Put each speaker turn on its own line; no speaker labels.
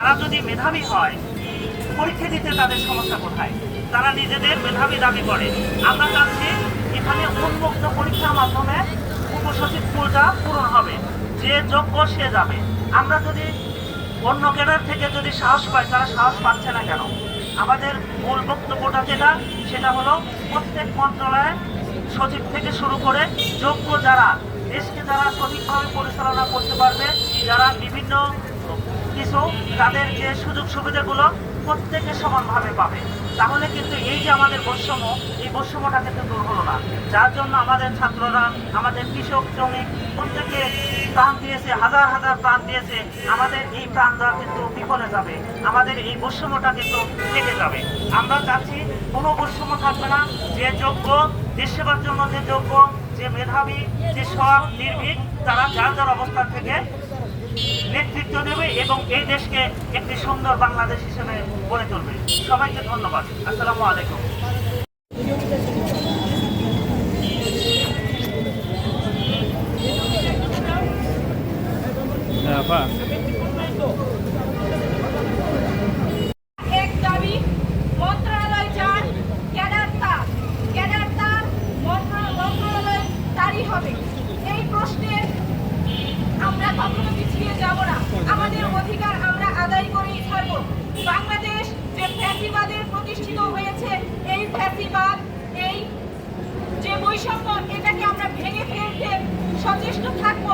তারা যদি মেধাবী হয়, পরীক্ষা দিতে তাদের সমস্যা কোথায়? তারা নিজেদের মেধাবী দাবি করে। আমরা চাচ্ছি এখানে উন্মুক্ত পরীক্ষার মাধ্যমে উপসচিব পুলটা পূরণ হবে। যে যোগ্য সে যাবে। আমরা যদি অন্য ক্যাডার থেকে যদি সাহস পাই, তারা সাহস পাচ্ছে না কেন? আমাদের মূল বক্তব্যটা যেটা, সেটা হলো প্রত্যেক মন্ত্রণালয়ে সচিব থেকে শুরু করে যোগ্য যারা, দেশকে যারা সঠিকভাবে পরিচালনা করতে পারবে, যারা বিভিন্ন কিছু তাদের যে সুযোগ সুবিধাগুলো প্রত্যেকে সমানভাবে পাবে। তাহলে কিন্তু এই যে আমাদের বৈষম্য, এই বৈষম্যটা কিন্তু দূর হলো না। যার জন্য আমাদের ছাত্ররা, আমাদের কৃষক, শ্রমিক প্রত্যেকে প্রাণ দিয়েছে, হাজার হাজার প্রাণ দিয়েছে। আমাদের এই প্রাণ কিন্তু বিফলে যাবে। আমাদের এই বৈষম্যটা কিন্তু থেকে যাবে। আমরা চাচ্ছি কোনো বৈষম্য থাকবে না। যে যোগ্য দেশ জন্য যে যোগ্য, যে মেধাবী, যে সৎ, নির্ভীক, তারা যার যার অবস্থান থেকে নেতৃত্ব দেবে এবং এই দেশকে একটি সুন্দর বাংলাদেশ হিসেবে গড়ে তুলবে। সবাইকে ধন্যবাদ। আসসালামু আলাইকুম।
হবে। এই প্রশ্নের আমরা কখনো পিছিয়ে যাব না। আমাদের অধিকার আমরা আদায় করেই ছাড়ব। বাংলাদেশ যে ফ্যাসিবাদের প্রতিষ্ঠিত হয়েছে, এই ফ্যাসিবাদ, এই যে বৈষম্য, এটাকে আমরা ভেঙে ফেলতে সচেষ্ট থাকব।